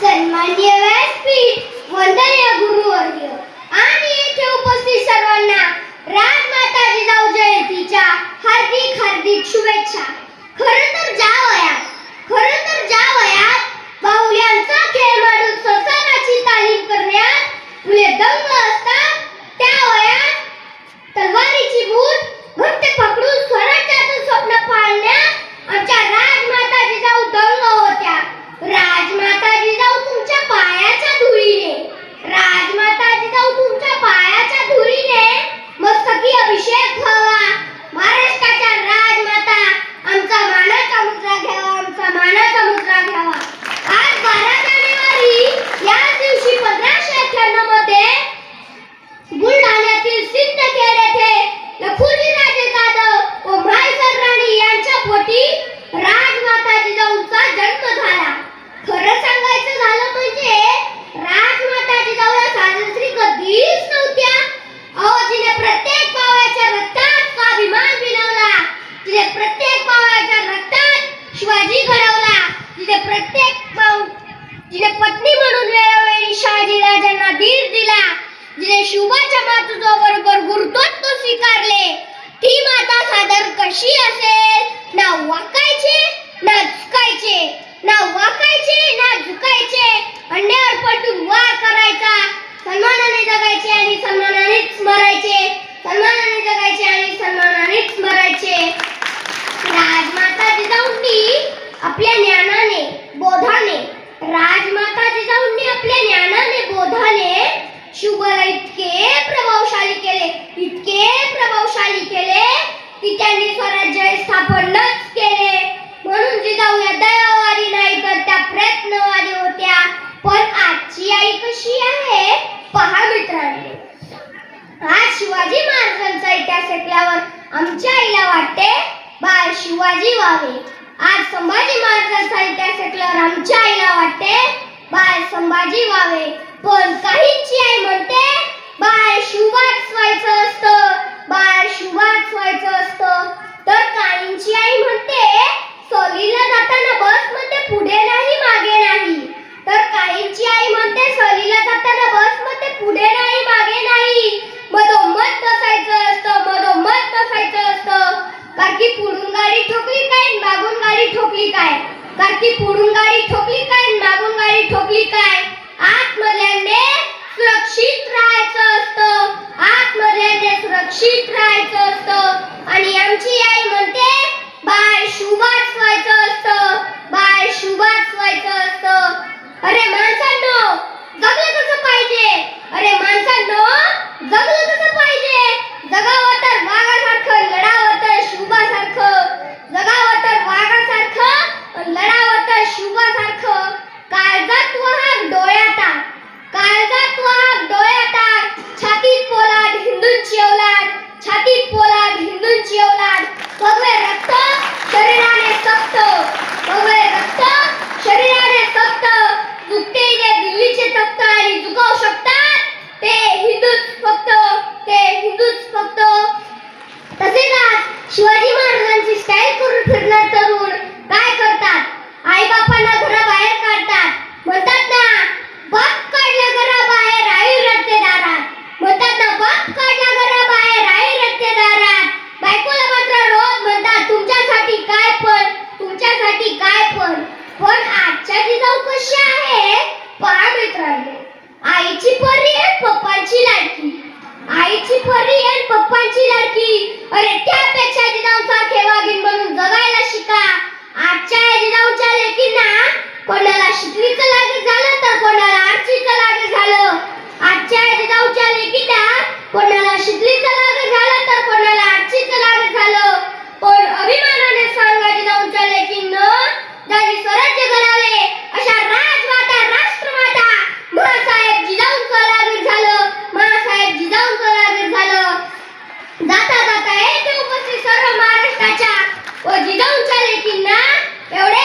सन्मान्य व्यासपीठ वंदनीय गुरुवर्य आणि येथे उपस्थित सर्वांना राम शरीर दिला. जिने शुभाच्या मातृत्वा बरोबर गुरुत्व स्वीकारले. ती माता सादर कशी असेल? ना वाकायचे ना झुकायचे. ना वाकायचे ना झुकायचे. अंड्यावर पटून वा करायचा. सन्मानाने जगायचे आणि सन्मानानेच मरायचे. सन्मानाने जगायचे आणि सन्मानानेच मरायचे. राजमाता जिजाऊंनी आपल्या ज्ञानाने बोधाने. राजमाता जिजाऊंनी आपल्या ज्ञानाने बोधाने त्यांनी स्वराज्य स्थापन केले. म्हणून जिजाऊ या दयावारी नाही तर त्या प्रयत्नवारी होत्या. पण आजची आई कशी आहे? पहा मित्रांनो. आज शिवाजी महाराजांचा इतिहास ऐकल्यावर आमच्या आईला वाटते बाळ शिवाजी व्हावे. आज संभाजी महाराजांचा इतिहास ऐकल्यावर आमच्या आईला वाटते बाळ संभाजी व्हावे. पण काहींची सुरक्षित राहायचं असतं. आणि आमची आई म्हणते बाळ शुभात व्हायचं असतं. बाळ शुभात व्हायचं असतं. अरे माणसांनो जगलं कसं पाहिजे? अरे माणसांनो जगलं कसं पाहिजे? जगावं कशी आहे पहा मित्रांनो आईची परी आहे पप्पांची लाडकी. आईची परी आहे पप्पांची लाडकी. अरे त्यापेक्षा जिजाऊसारखे वागीन बनून जगायला शिका. आजच्या जिजाऊच्या लेकींना कोणाला शिकवीच लागेल वजी जाऊन चालेल की ना एवढे